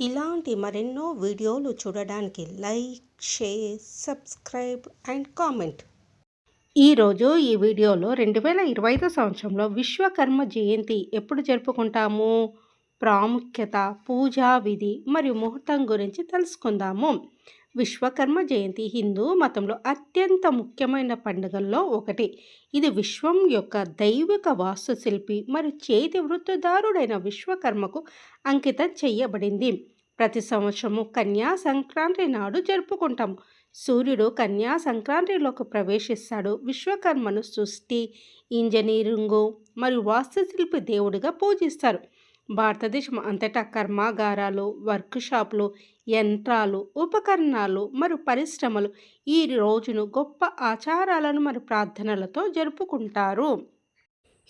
ఇలాంటి మరెన్నో వీడియోలు చూడడానికి like share subscribe and comment. ఈరోజు ఈ వీడియోలో రెండు వేల ఇరవై ఐదు సంవత్సరంలో విశ్వకర్మ జయంతి ఎప్పుడు జరుపుకుంటాము? ప్రాముఖ్యత పూజా విధి మరియు ముహూర్తం గురించి తెలుసుకుందాము. విశ్వకర్మ జయంతి హిందూ మతంలో అత్యంత ముఖ్యమైన పండుగల్లో ఒకటి. ఇది విశ్వం యొక్క దైవిక వాస్తుశిల్పి మరియు చేతి వృత్తిదారుడైన విశ్వకర్మకు అంకితం చేయబడింది. ప్రతి సంవత్సరము కన్యా సంక్రాంతి నాడు జరుపుకుంటాము. సూర్యుడు కన్యా సంక్రాంతిలోకి ప్రవేశిస్తాడు. విశ్వకర్మను సృష్టి ఇంజనీరింగు మరియు వాస్తుశిల్పి దేవుడిగా పూజిస్తారు. భారతదేశం అంతటా కర్మాగారాలు వర్క్షాప్లు యంత్రాలు ఉపకరణాలు మరియు పరిశ్రమలు ఈ రోజును గొప్ప ఆచారాలను మరియు ప్రార్థనలతో జరుపుకుంటారు.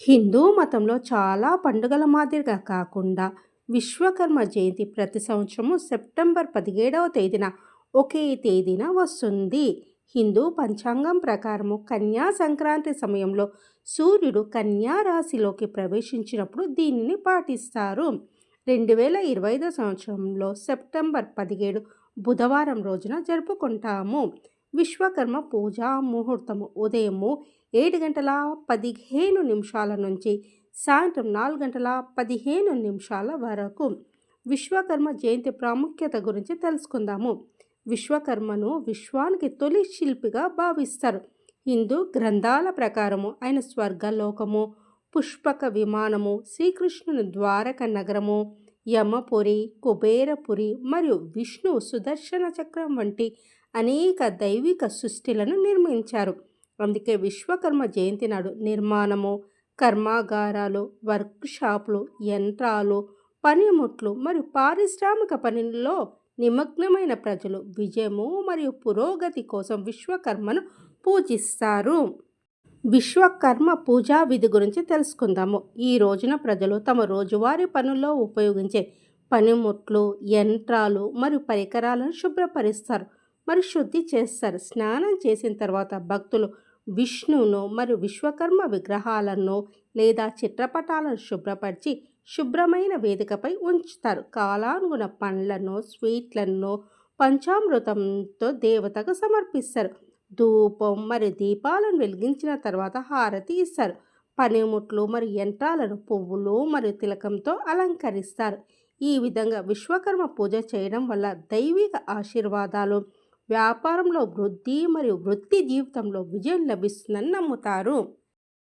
హిందూ మతంలో చాలా పండుగల మాదిరిగా కాకుండా విశ్వకర్మ జయంతి ప్రతి సంవత్సరము సెప్టెంబర్ పదిహేడవ తేదీన ఒకే తేదీన వస్తుంది. హిందూ పంచాంగం ప్రకారము కన్యా సంక్రాంతి సమయంలో సూర్యుడు కన్యా రాశిలోకి ప్రవేశించినప్పుడు దీనిని పాటిస్తారు. రెండు వేల ఇరవై ఐదో సంవత్సరంలో సెప్టెంబర్ పదిహేడు బుధవారం రోజున జరుపుకుంటాము. విశ్వకర్మ పూజా ముహూర్తము ఉదయము ఏడు గంటల పదిహేను నిమిషాల నుంచి సాయంత్రం నాలుగు గంటల పదిహేను నిమిషాల వరకు. విశ్వకర్మ జయంతి ప్రాముఖ్యత గురించి తెలుసుకుందాము. విశ్వకర్మను విశ్వానికి తొలి శిల్పిగా భావిస్తారు. హిందూ గ్రంథాల ప్రకారము ఆయన స్వర్గలోకము పుష్పక విమానము శ్రీకృష్ణుని ద్వారక నగరము యమపురి కుబేరపురి మరియు విష్ణు సుదర్శన చక్రం వంటి అనేక దైవిక సృష్టిలను నిర్మించారు. అందుకే విశ్వకర్మ జయంతి నాడు నిర్మాణము కర్మాగారాలు వర్క్షాపులు యంత్రాలు పనిముట్లు మరియు పారిశ్రామిక పనుల్లో నిమగ్నమైన ప్రజలు విజయము మరియు పురోగతి కోసం విశ్వకర్మను పూజిస్తారు. విశ్వకర్మ పూజా విధి గురించి తెలుసుకుందాము. ఈ రోజున ప్రజలు తమ రోజువారీ పనుల్లో ఉపయోగించే పనిముట్లు యంత్రాలు మరియు పరికరాలను శుభ్రపరుస్తారు మరియు శుద్ధి చేస్తారు. స్నానం చేసిన తర్వాత భక్తులు విష్ణువును మరియు విశ్వకర్మ విగ్రహాలను లేదా చిత్రపటాలను శుభ్రపరిచి శుభ్రమైన వేదికపై ఉంచుతారు. కాలానుగుణ పండ్లను స్వీట్లను పంచామృతంతో దేవతకు సమర్పిస్తారు. ధూపం మరియు దీపాలను వెలిగించిన తర్వాత హారతి ఇస్తారు. పనిముట్లు మరియు యంత్రాలను పువ్వులు మరియు తిలకంతో అలంకరిస్తారు. ఈ విధంగా విశ్వకర్మ పూజ చేయడం వల్ల దైవిక ఆశీర్వాదాలు వ్యాపారంలో వృద్ధి మరియు వృత్తి జీవితంలో విజయం లభిస్తుందని నమ్ముతారు.